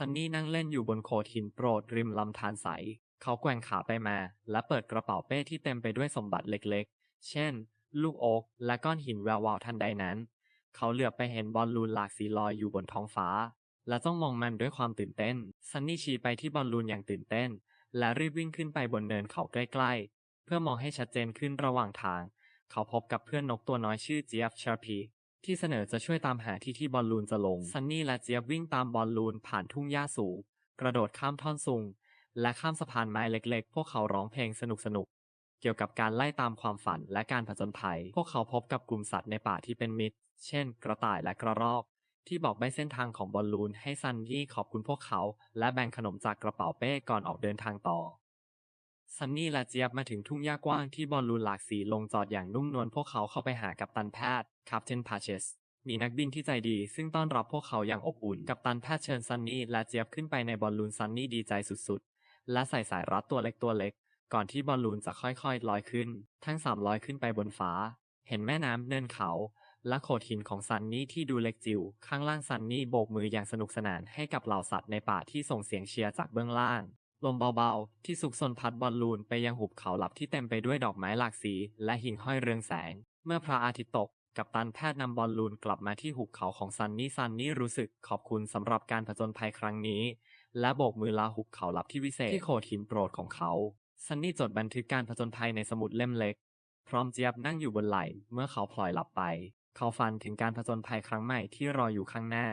ซันนี่นั่งเล่นอยู่บนโขดหินโปรดริมลำธารใส เขาแกว่งขาไปมา และเปิดกระเป๋าเป้ที่เต็มไปด้วยสมบัติเล็กๆ เช่น ลูกโอ๊กและก้อนหินแวววาวทันใดนั้น เขาเหลือบไปเห็นบอลลูนหลากสีลอยอยู่บนท้องฟ้า และจ้องมองมันด้วยความตื่นเต้น ซันนี่ชี้ไปที่บอลลูนอย่างตื่นเต้น และรีบวิ่งขึ้นไปบนเนินเขาใกล้ๆ เพื่อมองให้ชัดเจนขึ้นระหว่างทาง เขาพบกับเพื่อนนกตัวน้อยชื่อเจี๊ยบชาร์พี ที่เสนอจะช่วยตามหาที่ที่บอลลูนจะลง ซันนี่และเจี๊ยบวิ่งตามบอลลูนผ่านทุ่งหญ้าสูง กระโดดข้ามท่อนซุง และข้ามสะพานไม้เล็กๆ พวกเขาร้องเพลงสนุกๆ เกี่ยวกับการไล่ตามความฝันและการผจญภัย พวกเขาพบกับกลุ่มสัตว์ในป่าที่เป็นมิตร เช่น กระต่ายและกระรอก ที่บอกใบเส้นทางของบอลลูนให้ซันนี่ขอบคุณพวกเขา และแบ่งขนมจากกระเป๋าเป้ก่อนออกเดินทางต่อ ซันนี่และเจี๊ยบมาถึงทุ่งหญ้ากว้างที่บอลลูนหลากสีลงจอดอย่างนุ่มนวลพวกเขาเข้าไปหากัปตันแพทย์คาปเทนพาเชสมีนักบินที่ใจดี ซึ่งต้อนรับพวกเขาอย่างอบอุ่น กัปตันแพทย์เชิญซันนี่และเจี๊ยบขึ้นไปในบอลลูนซันนี่ดีใจสุดๆ และใส่สายรัดตัวเล็กตัวเล็ก ก่อนที่บอลลูนจะค่อยๆลอยขึ้น ทั้งสามลอยขึ้นไปบนฟ้า เห็นแม่น้ำเนินเขา และโขดหินของซันนี่ที่ดูเล็กจิ๋วข้างล่างซันนี่โบกมืออย่างสนุกสนานให้กับเหล่าสัตว์ในป่าที่ส่งเสียงเชียร์จากเบื้องล่าง ลมเบาๆ ที่สุกสนพัดบอลลูนไปยังหุบเขาหลับที่เต็มไปด้วยดอกไม้หลากสี และหิ่งห้อยเรืองแสง เมื่อพระอาทิตย์ตก กัปตันแพทย์นำบอลลูนกลับมาที่หุบเขาของซันนี่ซันนี่รู้สึกขอบคุณสำหรับการผจญภัยครั้งนี้ และโบกมือลาหุบเขาหลับที่วิเศษที่โขดหินโปรดของเขาซันนี่จดบันทึกการผจญภัยในสมุดเล่มเล็ก พร้อมเจี๊ยบนั่งอยู่บนไหล่เมื่อเขาพลอยหลับไป เขาฝันถึงการผจญภัยครั้งใหม่ที่รออยู่ข้างหน้า